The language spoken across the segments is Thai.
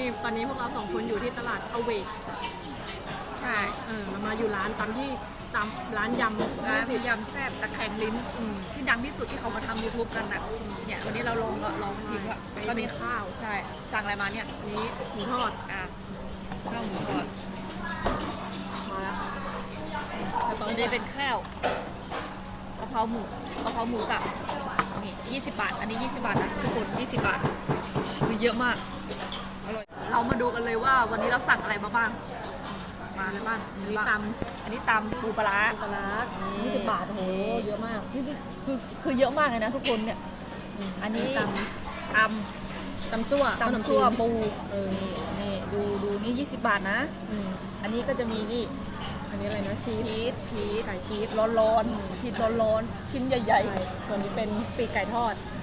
นี่ตอนนี้พวกเราสองคนอยู่ที่ตลาดอเวกใช่เออเรามาอยู่ร้านตำยี่ตำร้านยำร้านยี่สิบยำแซ่บตะแคงลิ้นอืมที่ดังที่สุดที่เขามาทำยูทูบกันน่ะเนี่ยวันนี้เราลองลองชิมอะไปก็มีเป็นข้าวใช่สั่งอะไรมาเนี่ยอันนี้หมูทอดอะข้าวหมูทอดมาแล้วแต่ตอนอันนี้นี้เป็นข้าวกะเพราหมูกะเพราหมูสับนี่20 บาท อันนี้ 20 บาทนะทุกคน20 บาทคือเยอะมากอร่อย เรามาดูกันเลยว่าวันนี้เราสั่งอะไรมาบ้าง มาเลยบ้างอันนี้ตำอันนี้ตำปูปลาร้า ปลาร้านี่ ยี่สิบบาทโอ้โหเยอะมาก นี่คือคือเยอะมากเลยนะทุกคนเนี่ย อันนี้ตตำตำซั่วำตำซั่วปูเออนี่นี่ดูดูนี่ 20 บาทนะ อืมอันนี้ก็จะมีนี่อันนี้อะไรนะชีสชีสชีสไก่ชีสร้อนร้อนๆชีสร้อนร้อนๆชิ้นใหญ่ใหญ่ส่วนนี้เป็นปีกไก่ทอด ๆ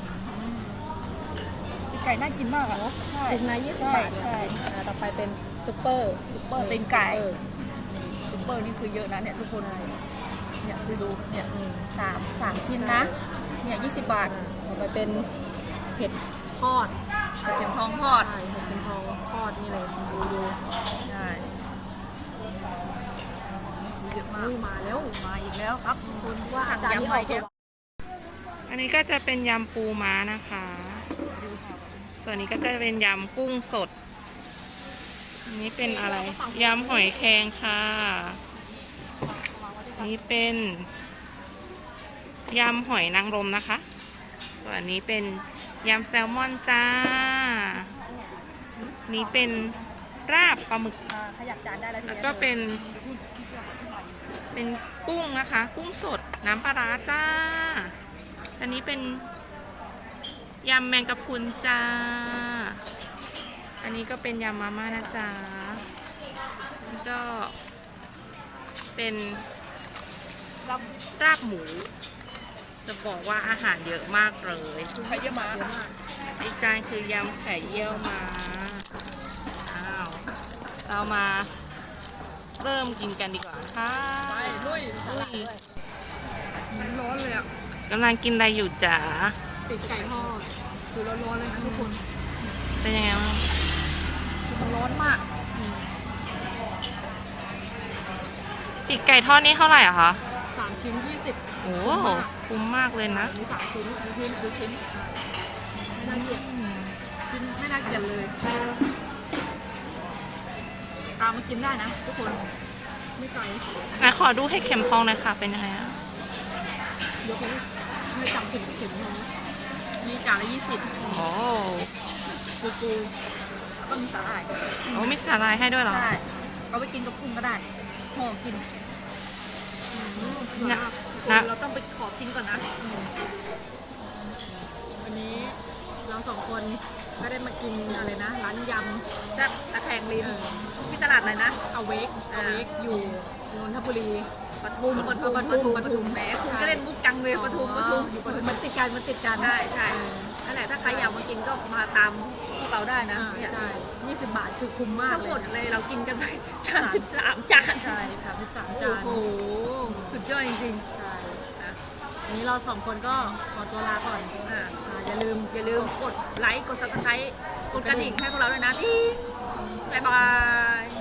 ไก่น่ากินมากอะใช่ปีกในยี่สิบใช่บาทใช่อ่าต่อไปเป็นซุปเปอร์ซุปเปอร์ตีนไก่เออซุปเปอร์นี่คือเยอะนะเนี่ยทุกคนเนี่ยคือดูเนี่ยอืมสามสามชิ้นนะเนี่ย20บาทต่อไปเป็นเผ็ดทอดกระเทียมทองทอดใช่เผ็ดเป็นทองทอดนี่เลยดูดูใช่เยอะมากอุ้ยมาแล้วมาอีกแล้วครับคุณว่าจานนี้ยำไข่ออกเค็มอันนี้ก็จะเป็นยำปูม้านะคะ ส่วนนี้ก็จะเป็นยำกุ้งสด อันนี้เป็นอะไร ยำหอยแครงค่ะ นี้เป็นยำหอยนางรมนะคะ ส่วนนี้เป็นยำแซลมอนจ้า นี้เป็นราบปลาหมึก ขยับจานได้แล้วแล้วก็เป็น เป็นกุ้งนะคะ กุ้งสดน้ำปลาร้าจ้า อันนี้เป็น ยำแมงกะพรุนจ้า อันนี้ก็เป็นยำมาม่านะจ๊ะนี่ก็เป็นราบราบหมู จะบอกว่าอาหารเยอะมากเลยไข่เยี่ยวม้าอีกจานคือยำไข่เยี่ยวมาอ้าวเรามาเริ่มกินกันดีกว่าค่ะไปลุยอุ้ยมันร้อนเลยอะกำลังกินอะไรอยู่จ๋าปีกไก่ทอด คือร้อนๆเลยนะทุกคนเป็นยังไงบ้างคือมันร้อนมากปีกไก่ทอดนี่เท่าไหร่อะคะสามชิ้นยี่สิบโอ้คุ้มมากเลยนะอันนี้สามชิ้นดูชิ้นดูชิ้นไม่น่าเกลียดชิ้นไม่น่าเกลียดเลยตามมากินได้นะทุกคนไม่ไกลไหนขอดูให้เข็มทองหน่อยค่ะเป็นยังไงอะยกเว้นไม่จำถึงเข็มนะ มีจานละยี่สิบโอ้ปูปูแล้วก็มีสาหร่ายโอ้มีสาลายให้ด้วยเหรอ ใช่เอาไปกินกับกุ้งก็ได้ห่อกินนะนะนะ เราต้องไปขอกินก่อนนะวันนี้ เราสองคนก็ได้มากินอะไรนะ ร้านยแซ่บตะแคงลิ้นที่ตลาดอะไรนะำอเวกออ่าเวกอยู่นนทบุรีปทุมปทุมปทุมปทุมแหมคุณก็เล่นมุกจังเลยปทุมปทุมอยู่ปทุมมันติดกันมันติดกันใช่ใช่นั่นแหละถ้าใครอยากมากินก็มาตามพวกเราได้นะอ่าเนี่ยใช่ยี่สิบบาทคือคุ้มมากทั้งเลหมดยเลยเรากินกันไปสามสิบสามจานใช่สามสิบสามจานโอ้โหสุดยอดจริงใช่ๆนะ วันนี้เราสองคนก็ขอตัวลาก่อนอ่าอย่าลืมอย่าลืมกดไลค์กดซับสไครต์กดกระดิ่งให้พวกเราด้วยนะที่บ๊ายบาย